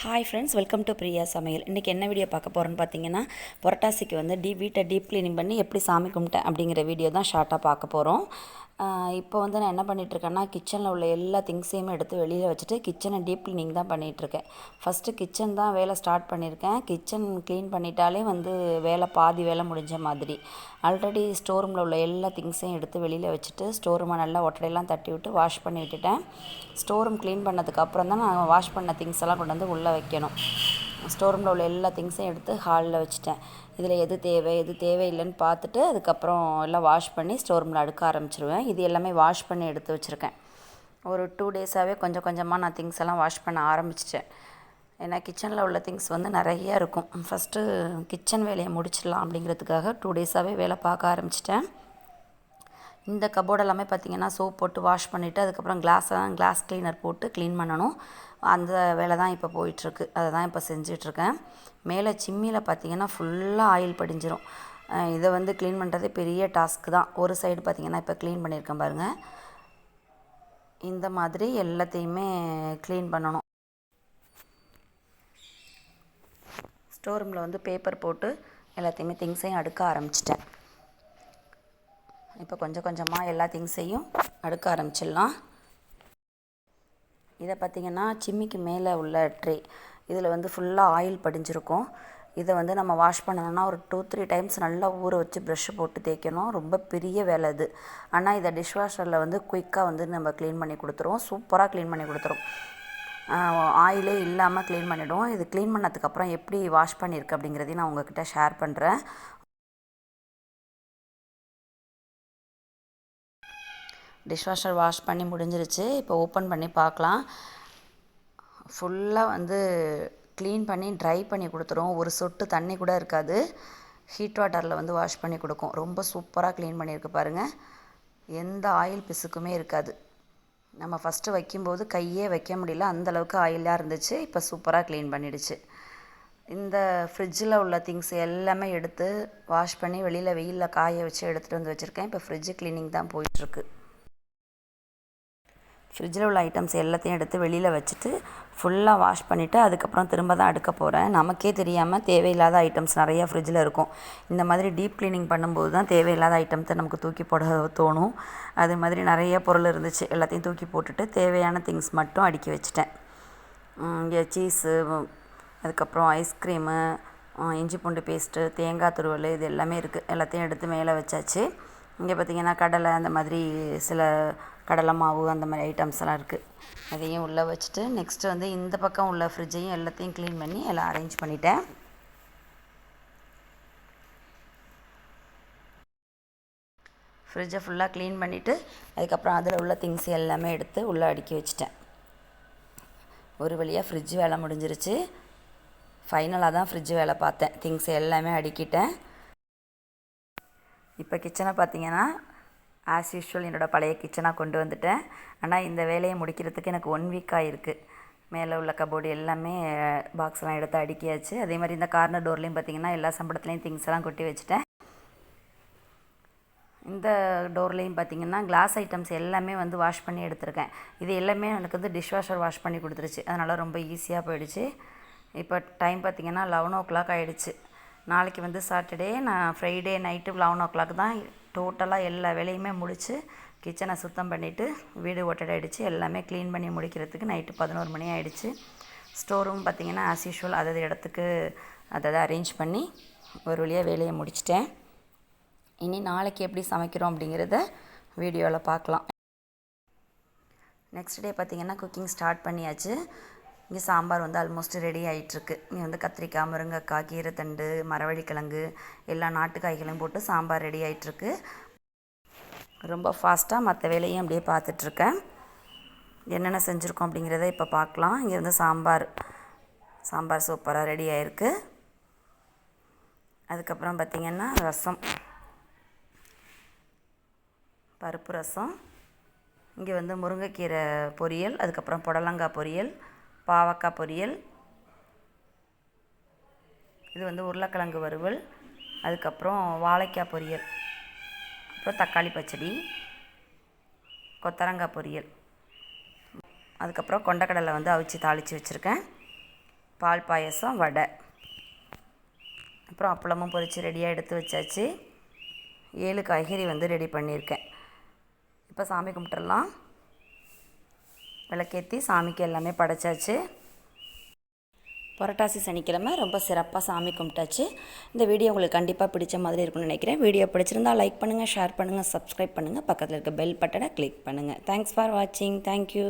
Hi friends welcome to Priya சமையல் இன்றைக்கி என்ன வீடியோ பார்க்க போகிறோன்னு பார்த்தீங்கன்னா புரட்டாசிக்கு வந்து டீ வீட்டை டீப் க்ளீனிங் பண்ணி எப்படி சாமி கும்பிட்டேன் அப்படிங்கிற வீடியோ தான் ஷார்ட்டாக பார்க்க போகிறோம் இப்போ வந்து நான் என்ன பண்ணிகிட்ருக்கேன்னா கிச்சனில் உள்ள எல்லா திங்ஸையுமே எடுத்து வெளியில் வச்சுட்டு கிச்சனை டீப் க்ளீனிங் தான் பண்ணிகிட்ருக்கேன் ஃபஸ்ட்டு கிச்சன் தான் வேலை ஸ்டார்ட் பண்ணியிருக்கேன். கிச்சன் க்ளீன் பண்ணிட்டாலே வந்து வேலை பாதி வேலை முடிஞ்ச மாதிரி. ஆல்ரெடி ஸ்டோர் ரூமில் உள்ள எல்லா திங்ஸையும் எடுத்து வெளியில் வச்சுட்டு ஸ்டோர் ரூமை நல்லா ஒட்டடையெல்லாம் தட்டி விட்டு வாஷ் பண்ணி விட்டுட்டேன். ஸ்டோர் ரூம் க்ளீன் பண்ணதுக்கப்புறம் தான் நான் வாஷ் பண்ண திங்ஸ் எல்லாம் கொண்டு வந்து உள்ளே வைக்கணும். ஸ்டோர் ரூமில் உள்ள எல்லா திங்ஸையும் எடுத்து ஹாலில் வச்சுட்டேன். இதில் எது தேவை எது தேவையில்லைன்னு பார்த்துட்டு அதுக்கப்புறம் எல்லாம் வாஷ் பண்ணி ஸ்டோர் ரூமில் அடுக்க ஆரம்பிச்சிருவேன். இது எல்லாமே வாஷ் பண்ணி எடுத்து வச்சுருக்கேன். ஒரு டூ டேஸாகவே கொஞ்சம் கொஞ்சமாக நான் திங்ஸ் எல்லாம் வாஷ் பண்ண ஆரம்பிச்சிட்டேன். ஏன்னா கிச்சனில் உள்ள திங்ஸ் வந்து நிறைய இருக்கும். ஃபஸ்ட்டு கிச்சன் வேலையை முடிச்சிடலாம் அப்படிங்கிறதுக்காக டூ டேஸாகவே வேலை பார்க்க ஆரம்பிச்சிட்டேன். இந்த கபோர்டு எல்லாமே பார்த்திங்கன்னா சோப் போட்டு வாஷ் பண்ணிவிட்டு அதுக்கப்புறம் கிளாஸை கிளாஸ் கிளீனர் போட்டு க்ளீன் பண்ணணும். அந்த வேலை தான் இப்போ போயிட்டுருக்கு. அதை தான் இப்போ செஞ்சிட்ருக்கேன். மேலே சிம்மியில் பார்த்திங்கன்னா ஃபுல்லாக ஆயில் படிஞ்சிரும். இதை வந்து க்ளீன் பண்ணுறதே பெரிய டாஸ்க்கு தான். ஒரு சைடு பார்த்திங்கன்னா இப்போ க்ளீன் பண்ணியிருக்கேன் பாருங்கள் இந்த மாதிரி எல்லாத்தையுமே க்ளீன் பண்ணணும். ஸ்டோர் ரூமில் வந்து பேப்பர் போட்டு எல்லாத்தையுமே திங்ஸையும் அடுக்க ஆரம்பிச்சிட்டேன். இப்போ கொஞ்சம் கொஞ்சமாக எல்லா திங்ஸையும் அடுக்க ஆரம்பிச்சிடலாம். இதை பார்த்திங்கன்னா சிம்மிக்கு மேலே உள்ள ட்ரே. இதில் வந்து ஃபுல்லாக ஆயில் படிஞ்சிருக்கும். இதை வந்து நம்ம வாஷ் பண்ணணும்னா ஒரு டூ த்ரீ டைம்ஸ் நல்லா ஊற வச்சு ப்ரெஷ்ஷு போட்டு தேய்க்கணும். ரொம்ப பெரிய வேலை இது ஆனால் இதை டிஷ்வாஷரில் வந்து குயிக்காக வந்து நம்ம க்ளீன் பண்ணி கொடுத்துருவோம் சூப்பராக க்ளீன் பண்ணி கொடுத்துரும். ஆயிலே இல்லாமல் க்ளீன் பண்ணிவிடுவோம் இது க்ளீன் பண்ணதுக்கப்புறம் எப்படி வாஷ் பண்ணியிருக்கு அப்படிங்கிறதையும் நான் உங்ககிட்ட ஷேர் பண்ணுறேன் டிஷ்வாஷர் வாஷ் பண்ணி முடிஞ்சிருச்சு. இப்போ ஓப்பன் பண்ணி பார்க்கலாம். ஃபுல்லாக வந்து க்ளீன் பண்ணி ட்ரை பண்ணி கொடுத்துரும் ஒரு சொட்டு தண்ணி கூட இருக்காது. ஹீட் வாட்டரில் வந்து வாஷ் பண்ணி கொடுக்கும். ரொம்ப சூப்பராக க்ளீன் பண்ணியிருக்கு பாருங்கள் எந்த ஆயில் பிசுக்குமே இருக்காது. நம்ம ஃபஸ்ட்டு வைக்கும்போது கையே வைக்க முடியல. அந்தளவுக்கு ஆயிலாக இருந்துச்சு. இப்போ சூப்பராக க்ளீன் பண்ணிடுச்சு. இந்த ஃப்ரிட்ஜில் உள்ள திங்ஸ் எல்லாமே எடுத்து வாஷ் பண்ணி வெளியில் வெயிலில் காய வச்சு எடுத்துகிட்டு வந்து வச்சுருக்கேன். இப்போ ஃப்ரிட்ஜு க்ளீனிங் தான் போயிட்டுருக்கு ஃப்ரிட்ஜில் உள்ள ஐட்டம்ஸ் எல்லாத்தையும் எடுத்து வெளியில் வச்சுட்டு ஃபுல்லாக வாஷ் பண்ணிவிட்டு அதுக்கப்புறம் திரும்ப தான் அடுக்க போகிறேன் நமக்கே தெரியாமல் தேவையில்லாத ஐட்டம்ஸ் நிறையா ஃப்ரிட்ஜில் இருக்கும். இந்த மாதிரி டீப் க்ளீனிங் பண்ணும்போது தான் தேவையில்லாத ஐட்டம்ஸை நமக்கு தூக்கி போட தோணும். அது மாதிரி நிறைய பொருள் இருந்துச்சு. எல்லாத்தையும் தூக்கி போட்டுட்டு தேவையான திங்ஸ் மட்டும் அடுக்கி வச்சுட்டேன். இங்கே சீஸு அதுக்கப்புறம் ஐஸ்கிரீமு இஞ்சி பூண்டு பேஸ்ட்டு தேங்காய் துருவல் இது எல்லாமே இருக்குது எல்லாத்தையும் எடுத்து மேலே வச்சாச்சு. இங்கே பார்த்திங்கன்னா கடலை அந்த மாதிரி சில கடலை மாவு அந்த மாதிரி ஐட்டம்ஸ் எல்லாம் இருக்குது அதையும் உள்ளே வச்சுட்டு நெக்ஸ்ட்டு வந்து இந்த பக்கம் உள்ள ஃப்ரிட்ஜையும் எல்லாத்தையும் க்ளீன் பண்ணி எல்லாம் அரேஞ்ச் பண்ணிட்டேன். ஃப்ரிட்ஜை ஃபுல்லாக க்ளீன் பண்ணிவிட்டு அதுக்கப்புறம் அதில் உள்ள திங்ஸ் எல்லாமே எடுத்து உள்ளே அடுக்கி வச்சிட்டேன். ஒரு வழியாக ஃப்ரிட்ஜ் வேலை முடிஞ்சிருச்சு. ஃபைனலாக தான் ஃப்ரிட்ஜ் வேலை பார்த்தேன். திங்ஸ் எல்லாமே அடுக்கிட்டேன். இப்போ கிச்சனை பார்த்தீங்கன்னா ஆஸ் யூஷுவல் என்னோடய பழைய கிச்சனாக கொண்டு வந்துட்டேன். ஆனால் இந்த வேலையை முடிக்கிறதுக்கு எனக்கு ஒன் வீக் ஆகிருக்கு மேலே உள்ள கபோர்டு எல்லாமே பாக்ஸ்லாம் எடுத்து அடுக்கியாச்சு. அதே மாதிரி இந்த கார்னர் டோர்லேயும் பார்த்தீங்கன்னா எல்லா சம்பளத்துலேயும் திங்ஸ் எல்லாம் கொட்டி வச்சுட்டேன். இந்த டோர்லேயும் பார்த்தீங்கன்னா கிளாஸ் ஐட்டம்ஸ் எல்லாமே வந்து வாஷ் பண்ணி எடுத்திருக்கேன். இது எல்லாமே எனக்கு வந்து டிஷ் வாஷர் வாஷ் பண்ணி கொடுத்துருச்சு. அதனால் ரொம்ப ஈஸியாக போயிடுச்சு. இப்போ டைம் பார்த்தீங்கன்னா லெவன் ஓ கிளாக் ஆகிடுச்சு நாளைக்கு வந்து சாட்டர்டே நான் Friday night eleven o'clock தான் டோட்டலாக எல்லா வேலையுமே முடித்து கிச்சனை சுத்தம் பண்ணிவிட்டு வீடு ஒட்டடை எல்லாமே க்ளீன் பண்ணி முடிக்கிறதுக்கு நைட்டு பதினோரு மணி ஆகிடுச்சு ஸ்டோர் ரூம் பார்த்திங்கன்னா ஆஸ் யூஷுவல் அதது இடத்துக்கு அதை அரேஞ்ச் பண்ணி ஒரு வழியாக வேலையை முடிச்சிட்டேன். இனி நாளைக்கு எப்படி சமைக்கிறோம் அப்படிங்கிறத வீடியோவில் பார்க்கலாம். நெக்ஸ்ட் டே பார்த்திங்கன்னா குக்கிங் ஸ்டார்ட் பண்ணியாச்சு. இங்கே சாம்பார் வந்து ஆல்மோஸ்ட் ரெடி ஆகிட்டுருக்கு இங்கே வந்து கத்திரிக்காய் முருங்கைக்காய் கீரைத்தண்டு மரவள்ளிக்கிழங்கு எல்லா நாட்டு காய்களையும் போட்டு சாம்பார் ரெடி ஆகிட்டுருக்கு ரொம்ப ஃபாஸ்ட்டாக மற்ற வேலையும் அப்படியே பார்த்துட்ருக்கேன் என்னென்ன செஞ்சுருக்கோம் அப்படிங்கிறத இப்போ பார்க்கலாம். இங்கே வந்து சாம்பார் சாம்பார் சூப்பராக ரெடி ஆகிருக்கு அதுக்கப்புறம் பார்த்திங்கன்னா ரசம் பருப்பு ரசம் இங்கே வந்து முருங்கைக்கீரை பொரியல் அதுக்கப்புறம் புடலங்காய் பொரியல் பாவக்காய் பொரியல். இது வந்து உருளைக்கிழங்கு வறுவல். அதுக்கப்புறம் வாழைக்காய் பொரியல். அப்புறம் தக்காளி பச்சடி. கொத்தரங்காய் பொரியல். அதுக்கப்புறம் கொண்டக்கடலை வந்து அவிச்சு தாளித்து வச்சுருக்கேன். பால் பாயசம் வடை. அப்புறம் அப்பளமும் பொரித்து ரெடியாக எடுத்து வச்சாச்சு. ஏழு காய்கறி வந்து ரெடி பண்ணியிருக்கேன். இப்போ சாமி கும்பிட்டுடலாம். விளக்கேற்றி சாமிக்கு எல்லாமே படைச்சாச்சு. புரட்டாசி சனிக்கிழமை ரொம்ப சிறப்பாக சாமி கும்பிட்டாச்சு. இந்த வீடியோ உங்களுக்கு கண்டிப்பாக பிடிச்ச மாதிரி இருக்கும்னு நினைக்கிறேன். வீடியோ பிடிச்சிருந்தால் லைக் பண்ணுங்கள் ஷேர் பண்ணுங்கள் சப்ஸ்கிரைப் பண்ணுங்கள் பக்கத்தில் இருக்க பெல் பட்டனை கிளிக் பண்ணுங்கள் தேங்க்ஸ் ஃபார் வாட்சிங் தேங்க்யூ